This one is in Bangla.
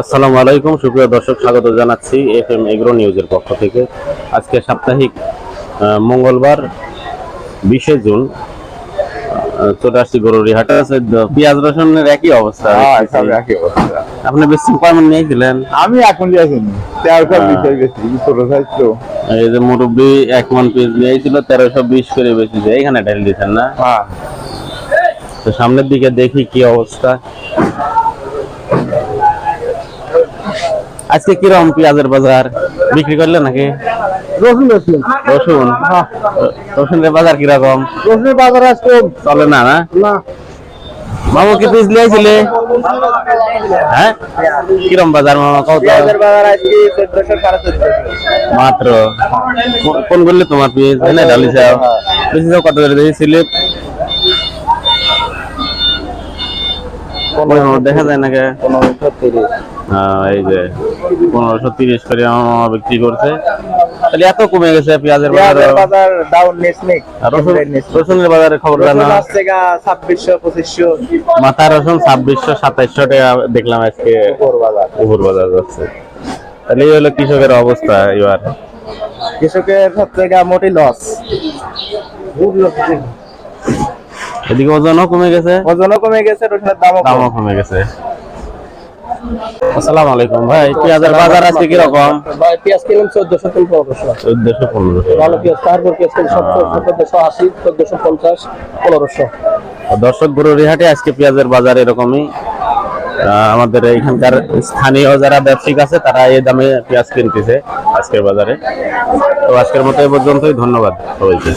আসসালামু আলাইকুম সুপ্রিয় দর্শক স্বাগত জানাচ্ছি এফ এম এগ্রো নিউজের পক্ষ থেকে। আজকে সাপ্তাহিক মঙ্গলবার বিশে জুন চলে আসছি গরুরি হাটে আছে। পেঁয়াজ রসুনের একই অবস্থা। হ্যাঁ, একই অবস্থা। আপনি বেশি কয়মন নিয়েছিলেন আমি এখন যাইনি তেরোশো হ্যাঁ। বিশ ছোট সাইজ তো। এই যে মুরব্বী এক মন পেঁয়াজ নিয়েছিল তেরোশো বিশ করে ঢেল দিচ্ছেন না? হ্যাঁ। তো সামনের দিকে দেখি কি অবস্থা। আজকে কীরকম পেঁয়াজের বাজার? বিক্রি করলে নাকি? রসুন রসুন? রসুন রসুনের বাজার কীরকম? রসুনের বাজার আজকে চলে না না? মামু কি পিস নিয়েছিলে হ্যাঁ? কিরম বাজার মামা? কত? মাত্র? কোন- বললে তোমার পিস এনে ডালি চাও বেশি কত করে দেখি দেখা যায় নাকি পনেরোশো তিরিশ হ্যাঁ, এই যে পনেরোশো তিরিশ করে আমার বিক্রি করছে। তাহলে এত কমে গেছে পেঁয়াজের বাজার? ডাউন রসুনের বাজারে খবর জানা? মাথা রসুন ছাব্বিশশো সাতাইশশো টাকা দেখলাম আজকে। উপর বাজার। উপর বাজার যাচ্ছে। তাহলে এই হলো কৃষকের অবস্থা এবার। কৃষকের সব গা মোটি লস এদিকে ওজনও কমে গেছে? ওজনও কমে গেছে রসুনের দামও দামও কমে গেছে। আসসালামু আলাইকুম। ভাই পেঁয়াজের বাজার আছে কীরকম? ভাই পেঁয়াজ কিনলাম ভালো পেঁয়াজ তারপর পেঁয়াজ কিনলাম সত্তর চোদ্দশো আশি চোদ্দশো পঞ্চাশ পনেরোশো। দর্শক গরুরি হাটে আজকে পেঁয়াজের বাজার এরকমই। আহ, আমাদের এখানকার স্থানীয় যারা ব্যবসায়িক আছে তারা এই দামে পেঁয়াজ কিনতেছে আজকের বাজারে। তো আজকের মতো এই পর্যন্তই। ধন্যবাদ সবাইকে।